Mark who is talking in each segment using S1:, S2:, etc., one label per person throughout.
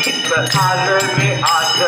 S1: तुमचीत आलं मी आज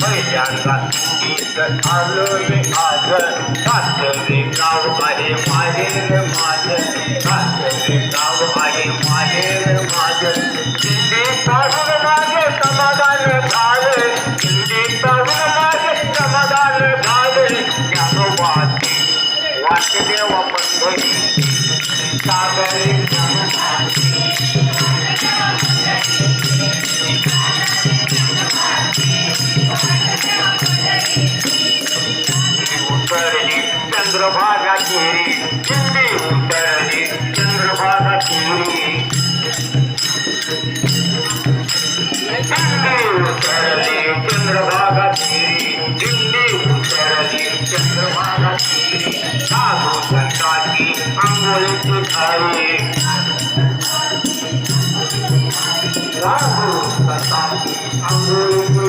S1: पहिल्यांदा तुमचीत आलं मी आज सासरे गाव आहे माहेर माझं सासरे गाव आहे माहेर माझं दिंडी पाहून माझे समाधान झालं दिंडी पाहून माझे समाधान झालं ज्ञानोबाची वाट देवा पंढरी सागरी चंद्रभागा तेरी चिंदी उतरली चंद्रभागा तेरी चिंदी उतरली चंद्रभागा तेरी चिंदी उतरली चंद्रभागा तेरी साधु संता की अंगुली सुधारी साधु
S2: संता की अंगुली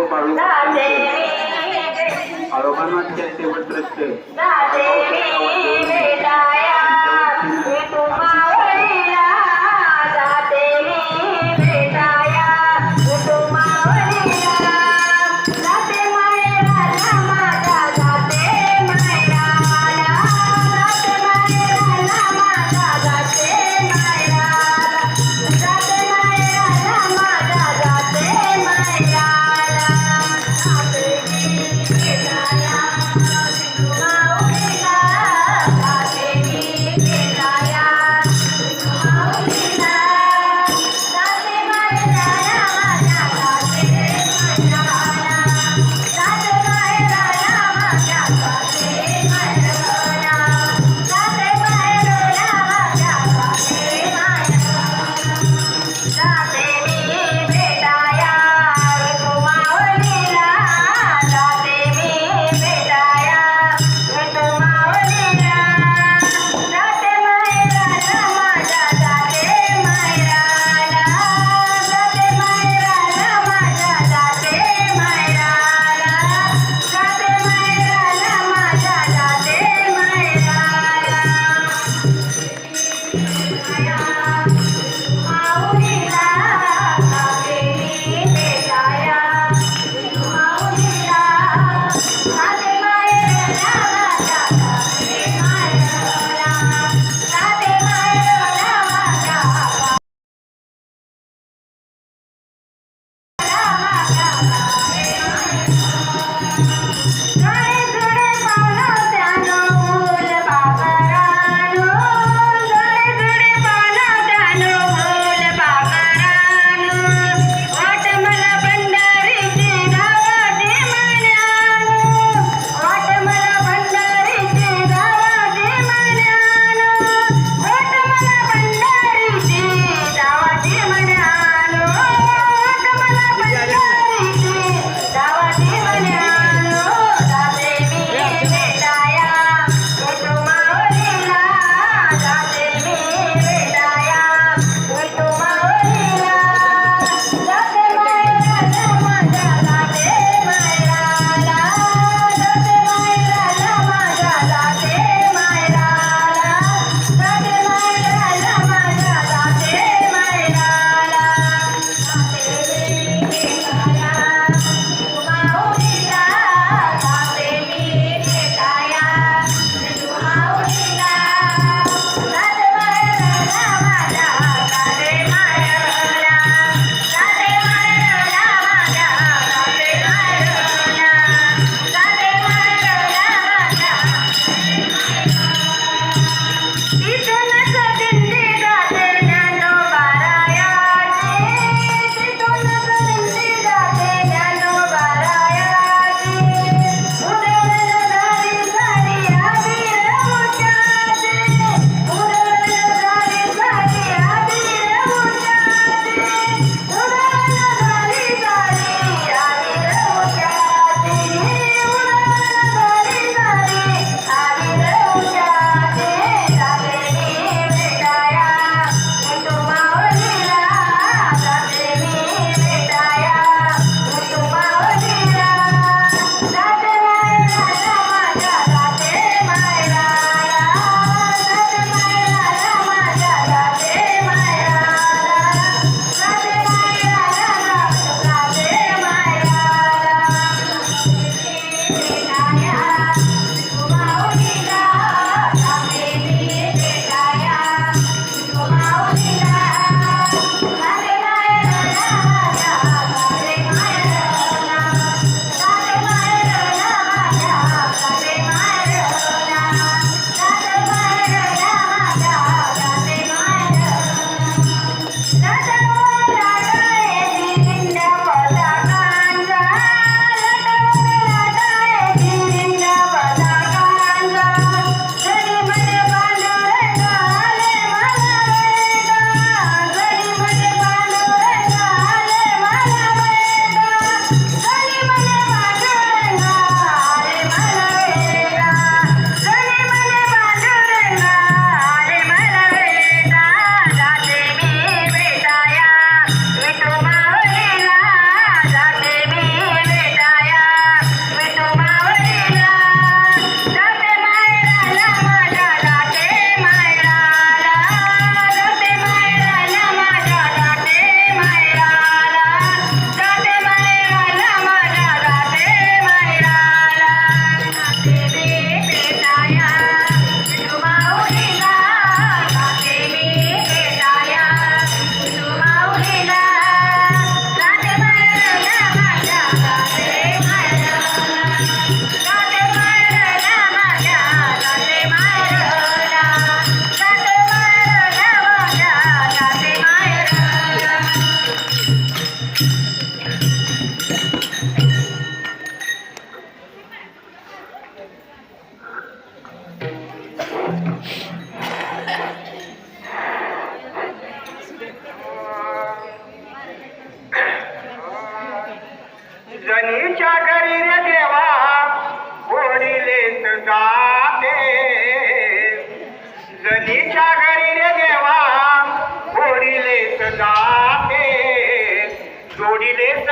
S2: सर्व भाविक आरोग्यनाथ चॅरिटेबल ट्रस्ट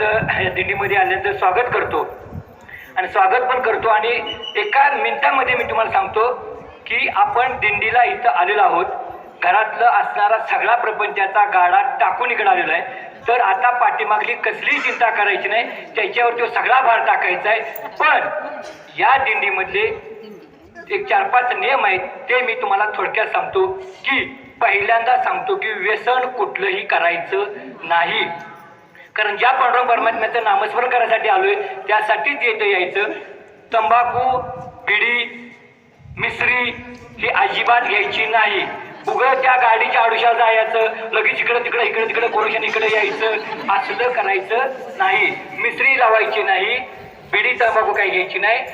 S3: तुमचं दिंडीमध्ये आल्याचं स्वागत करतो. आणि स्वागत पण करतो आणि एका मिनिटामध्ये मी तुम्हाला सांगतो की आपण दिंडीला इथं आलेलो आहोत. घरातलं असणारा सगळा प्रपंचाचा गाडा टाकून इकडे आलेला आहे. तर आता पाठीमागली कसलीही चिंता करायची नाही त्याच्यावर तो सगळा भार टाकायचा आहे. पण या दिंडीमधले एक चार पाच नियम आहेत ते मी तुम्हाला थोडक्यात सांगतो की पहिल्यांदा सांगतो की व्यसन कुठलंही करायचं नाही. कारण ज्या पांडुरंग परमात्म्याचं नामस्मरण करायसाठी आलोय त्यासाठीच येतं यायचं. तंबाखू बिडी मिसरी ही अजिबात घ्यायची नाही. उगं त्या गाडीच्या आडुशा जायचं लगेच इकडं तिकडं इकडे तिकडे कोरोशन इकडे यायचं. असलं करायचं नाही. मिसरी लावायची नाही बिडी तंबाखू काही घ्यायची नाही.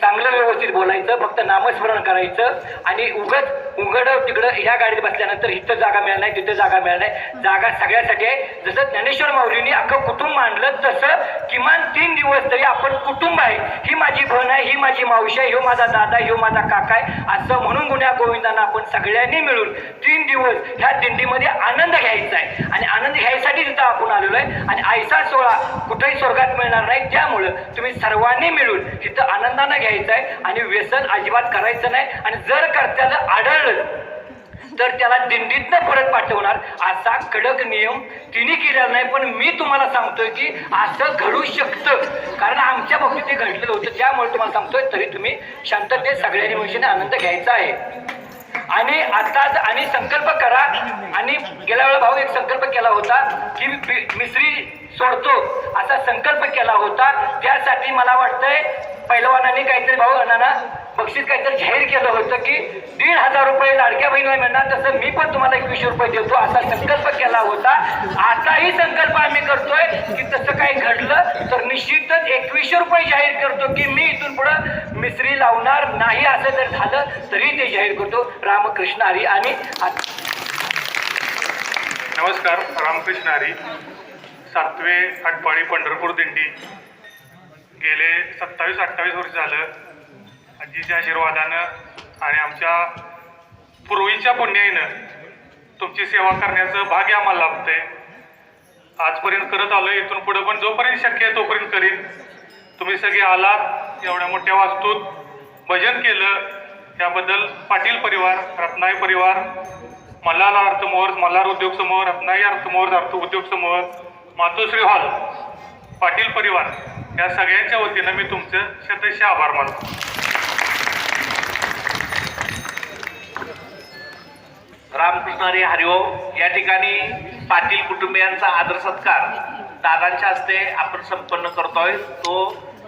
S3: चांगलं व्यवस्थित बोलायचं फक्त नामस्मरण करायचं आणि उगत उघड तिकडं ह्या गाडीत बसल्यानंतर इथं जागा मिळणार नाही तिथं जागा मिळणार नाही. जागा सगळ्यासाठी आहे. जसं ज्ञानेश्वर माऊलींनी अख्खं कुटुंब मांडलं तसं किमान तीन दिवस तरी आपण कुटुंब आहे. ही माझी बहन आहे ही माझी मावशी आहे ह्यो माझा दादा ह्यो माझा काका आहे. असं म्हणून गुन्ह्या गोविंदांना आपण सगळ्यांनी मिळून तीन दिवस ह्या दिंडीमध्ये आनंद घ्यायचा आहे. आणि आनंद घ्यायसाठी तिथं आपण आलेलो आहे. आणि आयसा सोहळा कुठेही स्वर्गात मिळणार नाही. त्यामुळं तुम्ही सर्वांनी मिळून तिथं आनंदानं घ्यायचं आहे. आणि व्यसन अजिबात करायचं नाही. आणि जर कर्त्याला आढळलं तर त्याला दिंडीतनं परत पाठवणार. असा कडक नियम तिने केलेला नाही पण मी तुम्हाला सांगतोय की असं घडू शकतं. कारण आमच्या बाबतीत ते घडलेलं होतं. त्यामुळे तुम्हाला सांगतोय तरी तुम्ही शांततेत सगळ्यांनी मनुष्याने आनंद घ्यायचा आहे. आणि आताच आणि संकल्प करा. आणि गेल्या वेळेला भाऊ एक संकल्प केला होता की मी- मिसरी सोडतो असा संकल्प केला होता. त्यासाठी मला वाटतंय पैलवानांनी काहीतरी भाऊ अण्णांना बक्षीस काहीतरी जाहीर केलं होतं की दीड हजार रुपये लाडक्या बहिणीला मिळणार तसं मी पण तुम्हाला एकवीसशे रुपये देतो असा संकल्प केला होता. आताही संकल्प आम्ही करतोय की तसं काही घडलं तर निश्चितच एकवीसशे रुपये जाहीर करतो की मी इथून पुढं मिसरी लावणार नाही असं जर झालं तरी ते जाहीर करतो. रामकृष्ण हरी आणि
S4: नमस्कार रामकृष्ण हरी. सातवे आटपाडी पंढरपूर दिंडी. गेले सत्तावीस अठ्ठावीस वर्ष झालं. आजीच्या आशीर्वादानं आणि आमच्या पूर्वीच्या पुण्याईनं तुमची सेवा करण्याचं भाग्य आम्हाला लाभते आजपर्यंत करत आलो इथून पुढं पण जोपर्यंत शक्य आहे तोपर्यंत करीन. तुम्ही सगळे आलात एवढ्या मोठ्या वास्तूत भजन केलं. त्याबद्दल पाटील परिवार रत्नाई परिवार मल्हार अर्थमोहर मल्हार उद्योग समूह रत्नाई अर्थमोहर अर्थ उद्योग समूह मातोश्री हॉल पाटील परिवार या सगळ्यांच्या वतीनं मी तुमचं शतशः आभार मानतो.
S5: रामकृष्ण हरी हरिओम या ठिकाणी पाटील कुटुंबियांचा आदर सत्कार दादांच्या हस्ते आपण संपन्न करतोय. तो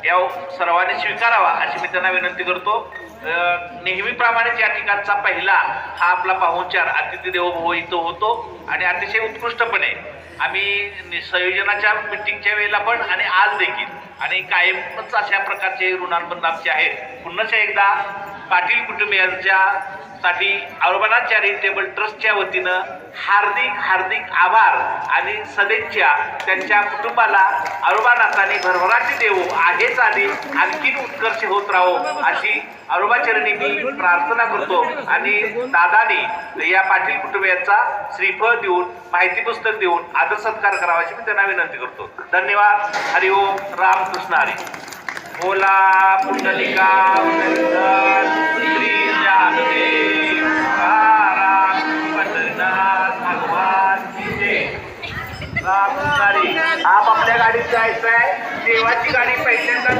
S5: या सर्वांनी स्वीकारावा अशी मी त्यांना विनंती करतो. नेहमीप्रमाणेच या ठिकाणचा पहिला हा आपला पाहुणचार. अतिथी देवो इथं होतो आणि अतिशय उत्कृष्टपणे आम्ही संयोजनाच्या मिटिंगच्या वेळेला पण आणि आज देखील आणि कायमच अशा प्रकारचे ऋणानुबंध आमचे आहेत. पुन्हा एकदा पाटील कुटुंबियांच्या साठी औरंगाबाद चॅरिटेबल ट्रस्टच्या वतीनं हार्दिक हार्दिक आभार आणि सदिच्छा त्यांच्या कुटुंबाला अरुबानाथांनी भरभराटी देऊ आहेच आणि आणखीन उत्कर्ष होत राहो अशी अरुबाचरणी मी प्रार्थना करतो आणि दादानी या पाटील कुटुंबियांचा श्रीफळ देऊन माहिती पुस्तक देऊन आदर सत्कार करावा अशी मी त्यांना विनंती करतो. धन्यवाद. हरिओम रामकृष्ण हरी. बोला पुंडलिका श्री आप आपल्या गाडीत जायचं आहे देवाची गाडी पहिल्यांदा